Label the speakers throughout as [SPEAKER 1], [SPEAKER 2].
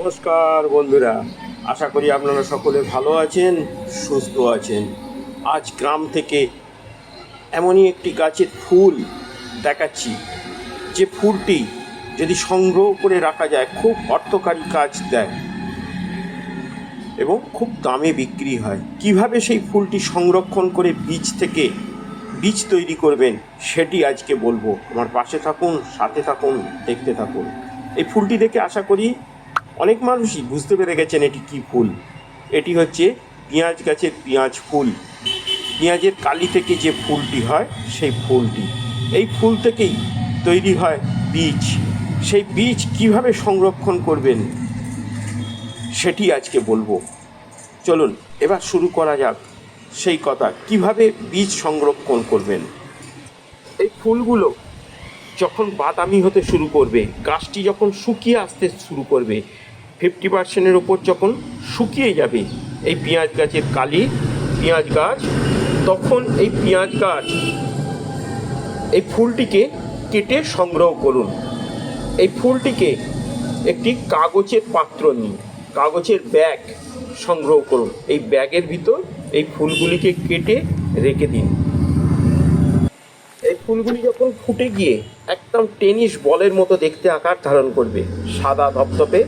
[SPEAKER 1] নমস্কার বন্ধুরা, আশা করি আপনারা সকলে ভালো আছেন, সুস্থ আছেন। আজ গ্রাম থেকে এমনই একটি গাছের ফুল দেখাচ্ছি। যে ফুলটি যদি সংগ্রহ করে রাখা যায়, খুব অর্থকারী কাজ দেয় এবং খুব দামে বিক্রি হয়। কীভাবে সেই ফুলটি সংরক্ষণ করে বীজ থেকে বীজ তৈরি করবেন, সেটি আজকে বলব। আমার পাশে থাকুন, সাথে থাকুন, দেখতে থাকুন। এই ফুলটি দেখে আশা করি অনেক মানুষই বুঝতে পেরে গেছেন এটি কি ফুল। এটি হচ্ছে পেঁয়াজ গাছের পেঁয়াজ ফুল। পেঁয়াজের কালি থেকে যে ফুলটি হয়, সেই ফুলটি। এই ফুল থেকেই তৈরি হয় বীজ। সেই বীজ কীভাবে সংরক্ষণ করবেন, সেটি আজকে বলব। চলুন, এবার শুরু করা যাক সেই কথা, কীভাবে বীজ সংরক্ষণ করবেন। এই ফুলগুলো যখন বাদামি হতে শুরু করবে, গাছটি যখন শুকিয়ে আসতে শুরু করবে ফিফটি পার্সেন্টের ওপর যখন শুকিয়ে যাবে এই পেঁয়াজ গাছের কালি, পেঁয়াজ গাছ, তখন এই পেঁয়াজ গাছ এই ফুলটিকে কেটে সংগ্রহ করুন। এই ফুলটিকে একটি কাগজের পাত্র নিন কাগজের ব্যাগ সংগ্রহ করুন। এই ব্যাগের ভিতর এই ফুলগুলিকে কেটে রেখে দিন। এই ফুলগুলি যখন ফুটে গিয়ে একদম টেনিস বলের মতো দেখতে আকার ধারণ করবে, সাদা ধপধপে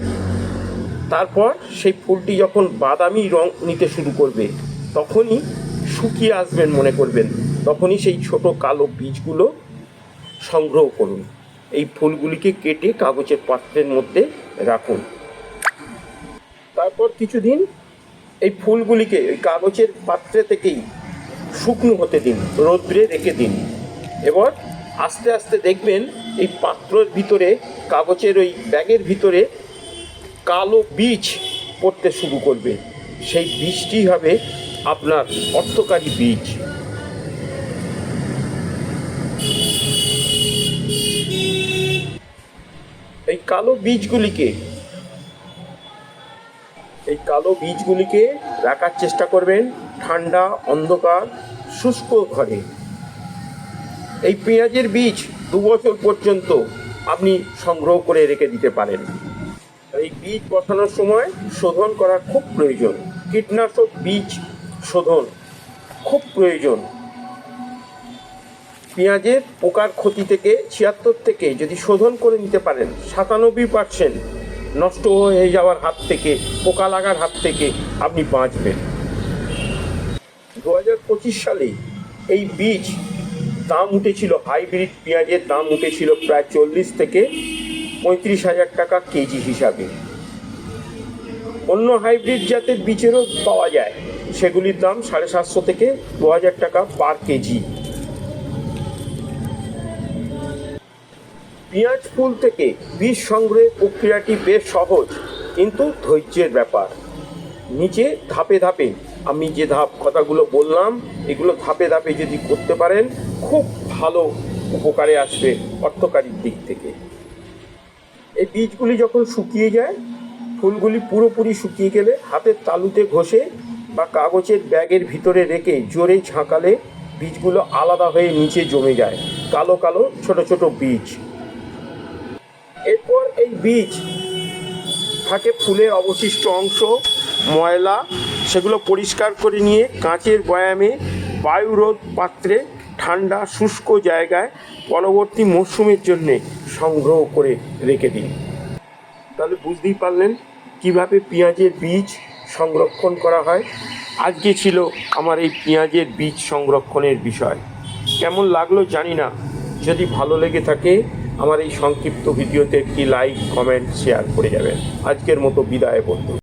[SPEAKER 1] তারপর সেই ফুলটি যখন বাদামি রং নিতে শুরু করবে, তখনই শুকিয়ে আসবেন মনে করবেন। তখনই সেই ছোট কালো বীজগুলো সংগ্রহ করুন। এই ফুলগুলিকে কেটে কাগজের পাত্রের মধ্যে রাখুন। তারপর কিছুদিন এই ফুলগুলিকে ওই কাগজের পাত্রে থেকেই শুকনো হতে দিন, রৌদ্রে রেখে দিন। এবার আস্তে আস্তে দেখবেন এই পাত্রের ভিতরে, কাগজের ওই ব্যাগের ভিতরে কালো বীজ পড়তে শুরু করবে। সেই বীজটি হবে আপনার অর্থকারী বীজ। এই কালো বীজগুলিকে, এই কালো বীজগুলিকে রাখার চেষ্টা করবেন ঠান্ডা অন্ধকার, শুষ্ক ঘরে। এই পেঁয়াজের বীজ দু বছর পর্যন্ত আপনি সংগ্রহ করে রেখে দিতে পারেন। এই বীজ বসানোর সময় শোধন করা খুব প্রয়োজন। কীটনাশক বীজ শোধন খুব প্রয়োজন। পেঁয়াজের পোকার ক্ষতি থেকে ছিয়াত্তর থেকে যদি শোধন করে নিতে পারেন, সাতানব্বই পার্সেন্ট নষ্ট হয়ে যাওয়ার হাত থেকে, পোকা লাগার হাত থেকে আপনি বাঁচবেন। দু হাজার পঁচিশ সালে এই বীজ দাম উঠেছিল, হাইব্রিড পেঁয়াজের দাম উঠেছিল প্রায় চল্লিশ থেকে পঁয়ত্রিশ হাজার টাকা কেজি হিসাবে। অন্য হাইব্রিড জাতের বীজেরও পাওয়া যায়। সেগুলির দাম সাড়ে সাতশো থেকে দু হাজার টাকা পার কেজি। পেঁয়াজ ফুল থেকে বীজ সংগ্রহের প্রক্রিয়াটি বেশ সহজ, কিন্তু ধৈর্যের ব্যাপার। নিচে ধাপে ধাপে, আমি যে ধাপ কথাগুলো বললাম, এগুলো ধাপে ধাপে যদি করতে পারেন, খুব ভালো উপকারে আসবে অর্থকারীর দিক থেকে। এই বীজগুলি যখন শুকিয়ে যায়, ফুলগুলি পুরোপুরি শুকিয়ে গেলে হাতের তালুতে ঘষে বা কাগজের ব্যাগের ভিতরে রেখে জোরে ঝাঁকালে বীজগুলো আলাদা হয়ে নিচে জমে যায়। কালো কালো, ছোট ছোট বীজ। এরপর এই বীজ থাকে ফুলের অবশিষ্ট অংশ, ময়লা, সেগুলো পরিষ্কার করে নিয়ে কাঁচের বয়ামে বায়ুরোধ পাত্রে ঠান্ডা, শুষ্ক জায়গায় পরবর্তী মরশুমের জন্যে সংগ্রহ করে রেখে দিন। তাহলে বুঝতেই পারলেন কীভাবে পেঁয়াজের বীজ সংরক্ষণ করা হয়। আজকে ছিল আমার এই পেঁয়াজের বীজ সংরক্ষণের বিষয়। কেমন লাগল জানি না। যদি ভালো লেগে থাকে, আমার এই সংক্ষিপ্ত ভিডিওতে একটি লাইক, কমেন্ট, শেয়ার করে যাবেন। আজকের মতো বিদায় বন্ধু।